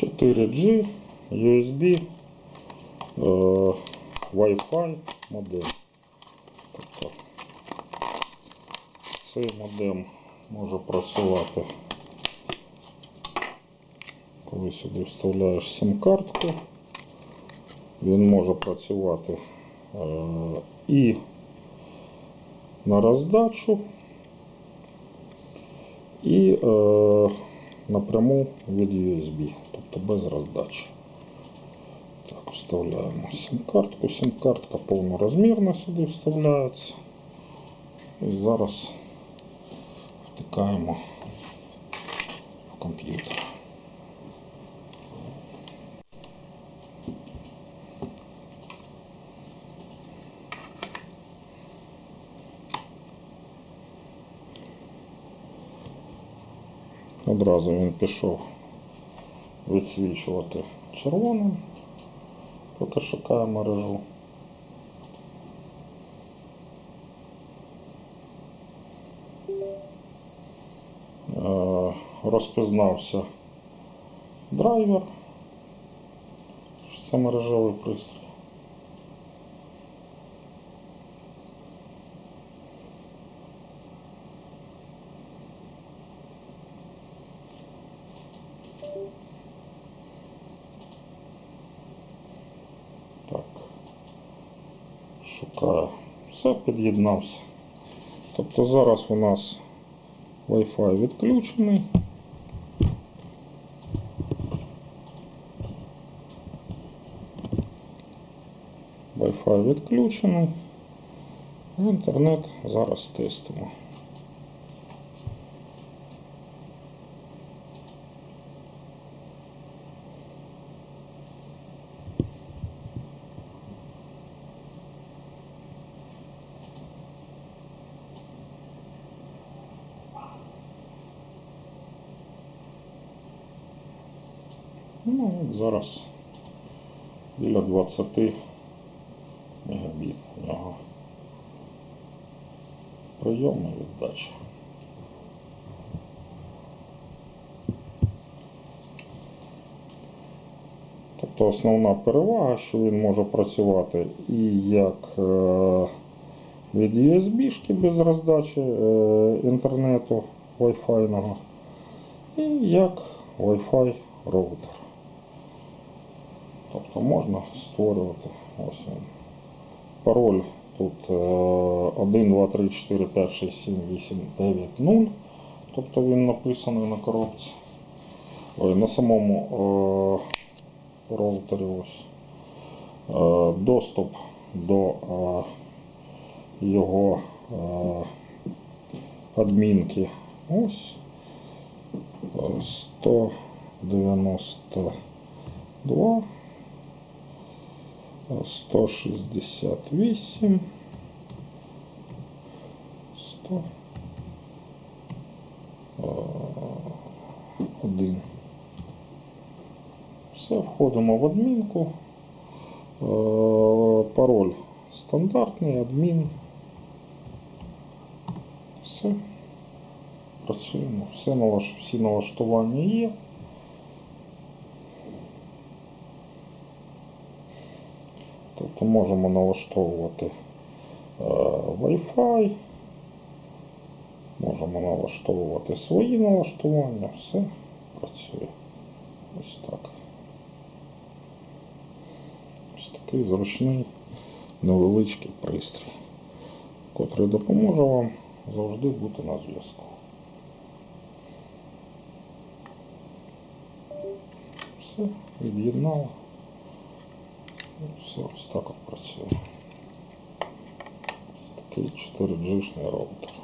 4G, USB, е, Wi-Fi модем. Тобто цей модем може працювати, коли сюди вставляєш сим-картку. Він може працювати е, і на роздачу, і напряму від USB, тобто без роздачі. Так, вставляємо сим-картку. Сим-картка повнорозмірна сюди вставляється. І зараз втикаємо в комп'ютер. Одразу він пішов відсвічувати червоним, поки шукає мережу. Е, Розпізнався драйвер, що це мережевий пристрій. Шукаю. Все, під'єднався. Тобто зараз у нас Wi-Fi відключений. Wi-Fi відключений. Інтернет зараз тестимо. Ну, зараз біля 20 мегабіт у нього. Прийом і віддача. Тобто основна перевага, що він може працювати і як е, від USB-шки без роздачі е, інтернету Wi-Fi, і як Wi-Fi роутер. Тобто можна створювати ось він. Пароль тут е, 1, 2, 3, 4, 5, 6, 7, 8, 9, 0. Тобто він написаний на коробці. Ой, на самому е, роутері ось. Е, доступ до е, його е, адмінки. Ось е, 192 168 100 1 все, входимо в адмінку. Пароль стандартний, адмін. Все. Працюємо. Все налаш... Всі налаштування є. Тобто можемо налаштовувати е, Wi-Fi, можемо налаштовувати свої налаштування, все працює. Ось так. Ось такий зручний невеличкий пристрій, котрий допоможе вам завжди бути на зв'язку. Все, від'єднало. Все, так от працює. Такий 4G-шний роутер.